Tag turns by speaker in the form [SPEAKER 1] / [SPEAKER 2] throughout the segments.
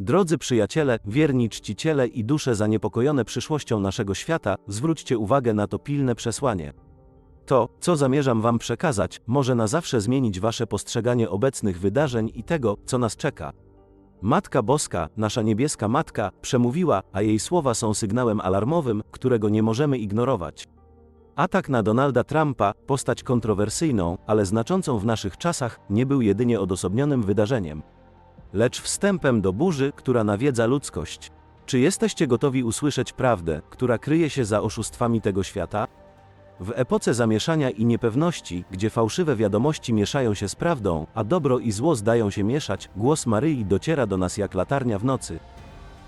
[SPEAKER 1] Drodzy przyjaciele, wierni czciciele i dusze zaniepokojone przyszłością naszego świata, zwróćcie uwagę na to pilne przesłanie. To, co zamierzam Wam przekazać, może na zawsze zmienić Wasze postrzeganie obecnych wydarzeń i tego, co nas czeka. Matka Boska, nasza niebieska Matka, przemówiła, a jej słowa są sygnałem alarmowym, którego nie możemy ignorować. Atak na Donalda Trumpa, postać kontrowersyjną, ale znaczącą w naszych czasach, nie był jedynie odosobnionym wydarzeniem. Lecz wstępem do burzy, która nawiedza ludzkość. Czy jesteście gotowi usłyszeć prawdę, która kryje się za oszustwami tego świata? W epoce zamieszania i niepewności, gdzie fałszywe wiadomości mieszają się z prawdą, a dobro i zło zdają się mieszać, głos Maryi dociera do nas jak latarnia w nocy.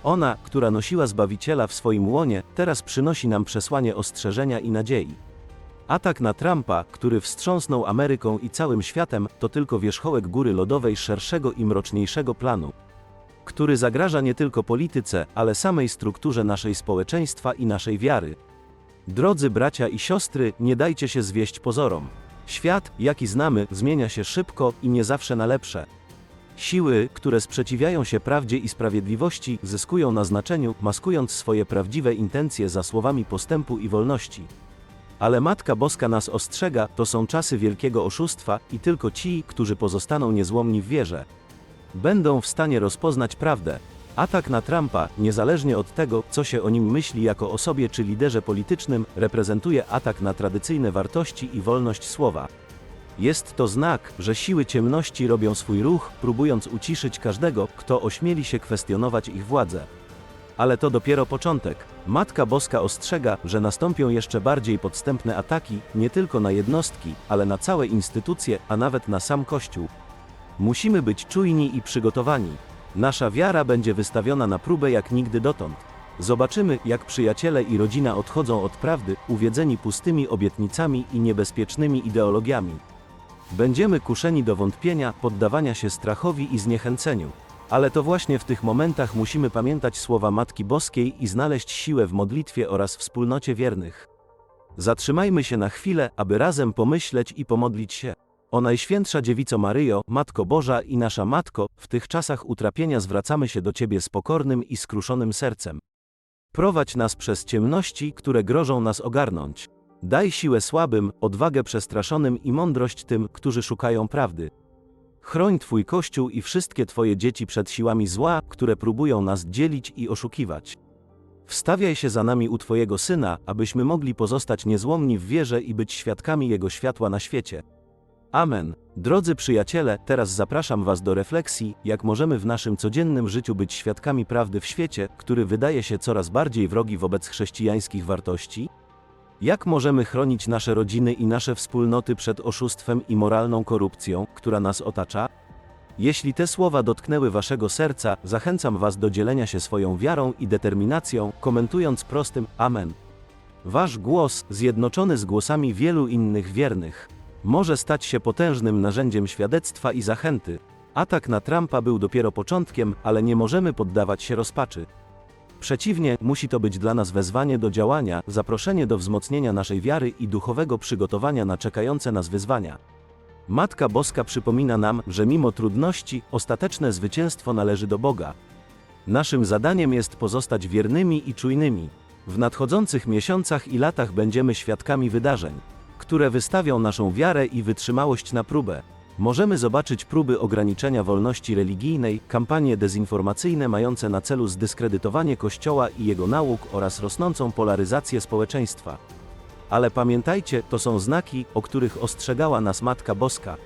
[SPEAKER 1] Ona, która nosiła Zbawiciela w swoim łonie, teraz przynosi nam przesłanie ostrzeżenia i nadziei. Atak na Trumpa, który wstrząsnął Ameryką i całym światem, to tylko wierzchołek góry lodowej szerszego i mroczniejszego planu, który zagraża nie tylko polityce, ale samej strukturze naszej społeczeństwa i naszej wiary. Drodzy bracia i siostry, nie dajcie się zwieść pozorom. Świat, jaki znamy, zmienia się szybko i nie zawsze na lepsze. Siły, które sprzeciwiają się prawdzie i sprawiedliwości, zyskują na znaczeniu, maskując swoje prawdziwe intencje za słowami postępu i wolności. Ale Matka Boska nas ostrzega, to są czasy wielkiego oszustwa i tylko ci, którzy pozostaną niezłomni w wierze, będą w stanie rozpoznać prawdę. Atak na Trumpa, niezależnie od tego, co się o nim myśli jako osobie czy liderze politycznym, reprezentuje atak na tradycyjne wartości i wolność słowa. Jest to znak, że siły ciemności robią swój ruch, próbując uciszyć każdego, kto ośmieli się kwestionować ich władzę. Ale to dopiero początek. Matka Boska ostrzega, że nastąpią jeszcze bardziej podstępne ataki, nie tylko na jednostki, ale na całe instytucje, a nawet na sam Kościół. Musimy być czujni i przygotowani. Nasza wiara będzie wystawiona na próbę jak nigdy dotąd. Zobaczymy, jak przyjaciele i rodzina odchodzą od prawdy, uwiedzeni pustymi obietnicami i niebezpiecznymi ideologiami. Będziemy kuszeni do wątpienia, poddawania się strachowi i zniechęceniu. Ale to właśnie w tych momentach musimy pamiętać słowa Matki Boskiej i znaleźć siłę w modlitwie oraz wspólnocie wiernych. Zatrzymajmy się na chwilę, aby razem pomyśleć i pomodlić się. O Najświętsza Dziewico Maryjo, Matko Boża i nasza Matko, w tych czasach utrapienia zwracamy się do Ciebie z pokornym i skruszonym sercem. Prowadź nas przez ciemności, które grożą nas ogarnąć. Daj siłę słabym, odwagę przestraszonym i mądrość tym, którzy szukają prawdy. Chroń Twój Kościół i wszystkie Twoje dzieci przed siłami zła, które próbują nas dzielić i oszukiwać. Wstawiaj się za nami u Twojego Syna, abyśmy mogli pozostać niezłomni w wierze i być świadkami Jego światła na świecie. Amen. Drodzy przyjaciele, teraz zapraszam Was do refleksji, jak możemy w naszym codziennym życiu być świadkami prawdy w świecie, który wydaje się coraz bardziej wrogi wobec chrześcijańskich wartości? Jak możemy chronić nasze rodziny i nasze wspólnoty przed oszustwem i moralną korupcją, która nas otacza? Jeśli te słowa dotknęły Waszego serca, zachęcam Was do dzielenia się swoją wiarą i determinacją, komentując prostym Amen. Wasz głos, zjednoczony z głosami wielu innych wiernych, może stać się potężnym narzędziem świadectwa i zachęty. Atak na Trumpa był dopiero początkiem, ale nie możemy poddawać się rozpaczy. Przeciwnie, musi to być dla nas wezwanie do działania, zaproszenie do wzmocnienia naszej wiary i duchowego przygotowania na czekające nas wyzwania. Matka Boska przypomina nam, że mimo trudności, ostateczne zwycięstwo należy do Boga. Naszym zadaniem jest pozostać wiernymi i czujnymi. W nadchodzących miesiącach i latach będziemy świadkami wydarzeń, które wystawią naszą wiarę i wytrzymałość na próbę. Możemy zobaczyć próby ograniczenia wolności religijnej, kampanie dezinformacyjne mające na celu zdyskredytowanie Kościoła i jego nauk oraz rosnącą polaryzację społeczeństwa. Ale pamiętajcie, to są znaki, o których ostrzegała nas Matka Boska.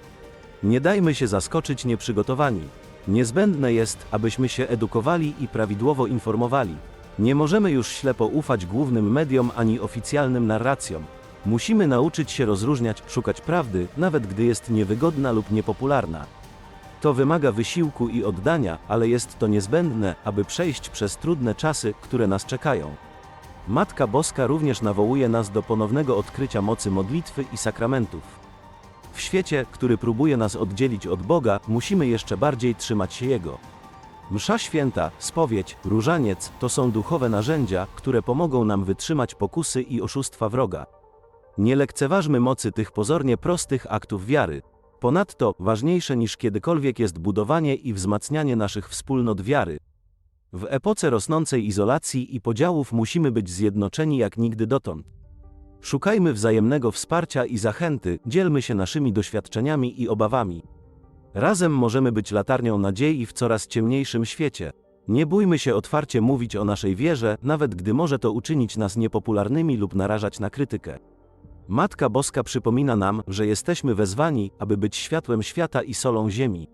[SPEAKER 1] Nie dajmy się zaskoczyć nieprzygotowani. Niezbędne jest, abyśmy się edukowali i prawidłowo informowali. Nie możemy już ślepo ufać głównym mediom ani oficjalnym narracjom. Musimy nauczyć się rozróżniać, szukać prawdy, nawet gdy jest niewygodna lub niepopularna. To wymaga wysiłku i oddania, ale jest to niezbędne, aby przejść przez trudne czasy, które nas czekają. Matka Boska również nawołuje nas do ponownego odkrycia mocy modlitwy i sakramentów. W świecie, który próbuje nas oddzielić od Boga, musimy jeszcze bardziej trzymać się Jego. Msza święta, spowiedź, różaniec to są duchowe narzędzia, które pomogą nam wytrzymać pokusy i oszustwa wroga. Nie lekceważmy mocy tych pozornie prostych aktów wiary. Ponadto, ważniejsze niż kiedykolwiek jest budowanie i wzmacnianie naszych wspólnot wiary. W epoce rosnącej izolacji i podziałów musimy być zjednoczeni jak nigdy dotąd. Szukajmy wzajemnego wsparcia i zachęty, dzielmy się naszymi doświadczeniami i obawami. Razem możemy być latarnią nadziei w coraz ciemniejszym świecie. Nie bójmy się otwarcie mówić o naszej wierze, nawet gdy może to uczynić nas niepopularnymi lub narażać na krytykę. Matka Boska przypomina nam, że jesteśmy wezwani, aby być światłem świata i solą ziemi.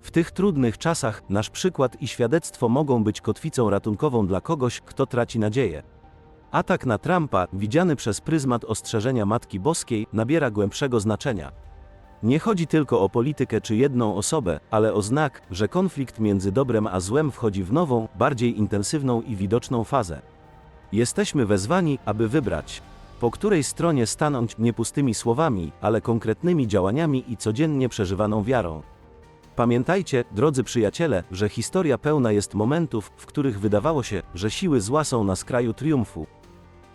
[SPEAKER 1] W tych trudnych czasach nasz przykład i świadectwo mogą być kotwicą ratunkową dla kogoś, kto traci nadzieję. Atak na Trumpa, widziany przez pryzmat ostrzeżenia Matki Boskiej, nabiera głębszego znaczenia. Nie chodzi tylko o politykę czy jedną osobę, ale o znak, że konflikt między dobrem a złem wchodzi w nową, bardziej intensywną i widoczną fazę. Jesteśmy wezwani, aby wybrać, po której stronie stanąć nie pustymi słowami, ale konkretnymi działaniami i codziennie przeżywaną wiarą. Pamiętajcie, drodzy przyjaciele, że historia pełna jest momentów, w których wydawało się, że siły zła są na skraju triumfu.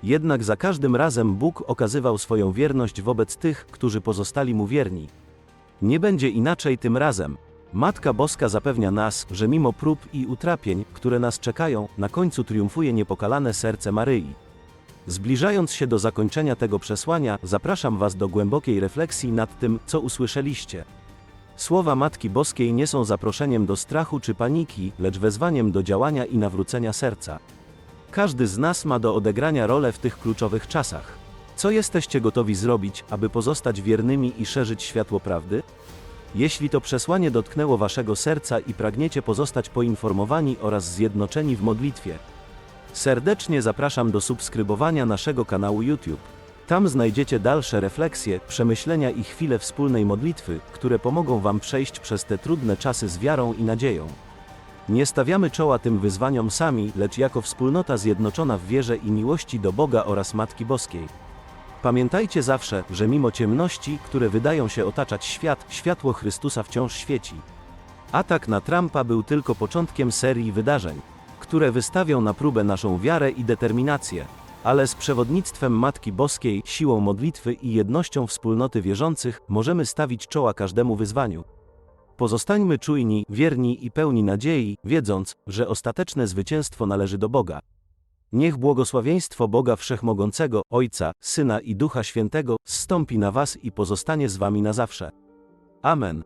[SPEAKER 1] Jednak za każdym razem Bóg okazywał swoją wierność wobec tych, którzy pozostali mu wierni. Nie będzie inaczej tym razem. Matka Boska zapewnia nas, że mimo prób i utrapień, które nas czekają, na końcu triumfuje niepokalane serce Maryi. Zbliżając się do zakończenia tego przesłania, zapraszam Was do głębokiej refleksji nad tym, co usłyszeliście. Słowa Matki Boskiej nie są zaproszeniem do strachu czy paniki, lecz wezwaniem do działania i nawrócenia serca. Każdy z nas ma do odegrania rolę w tych kluczowych czasach. Co jesteście gotowi zrobić, aby pozostać wiernymi i szerzyć światło prawdy? Jeśli to przesłanie dotknęło waszego serca i pragniecie pozostać poinformowani oraz zjednoczeni w modlitwie, serdecznie zapraszam do subskrybowania naszego kanału YouTube. Tam znajdziecie dalsze refleksje, przemyślenia i chwile wspólnej modlitwy, które pomogą wam przejść przez te trudne czasy z wiarą i nadzieją. Nie stawiamy czoła tym wyzwaniom sami, lecz jako wspólnota zjednoczona w wierze i miłości do Boga oraz Matki Boskiej. Pamiętajcie zawsze, że mimo ciemności, które wydają się otaczać świat, światło Chrystusa wciąż świeci. Atak na Trumpa był tylko początkiem serii wydarzeń, które wystawią na próbę naszą wiarę i determinację. Ale z przewodnictwem Matki Boskiej, siłą modlitwy i jednością wspólnoty wierzących możemy stawić czoła każdemu wyzwaniu. Pozostańmy czujni, wierni i pełni nadziei, wiedząc, że ostateczne zwycięstwo należy do Boga. Niech błogosławieństwo Boga Wszechmogącego, Ojca, Syna i Ducha Świętego zstąpi na Was i pozostanie z Wami na zawsze. Amen.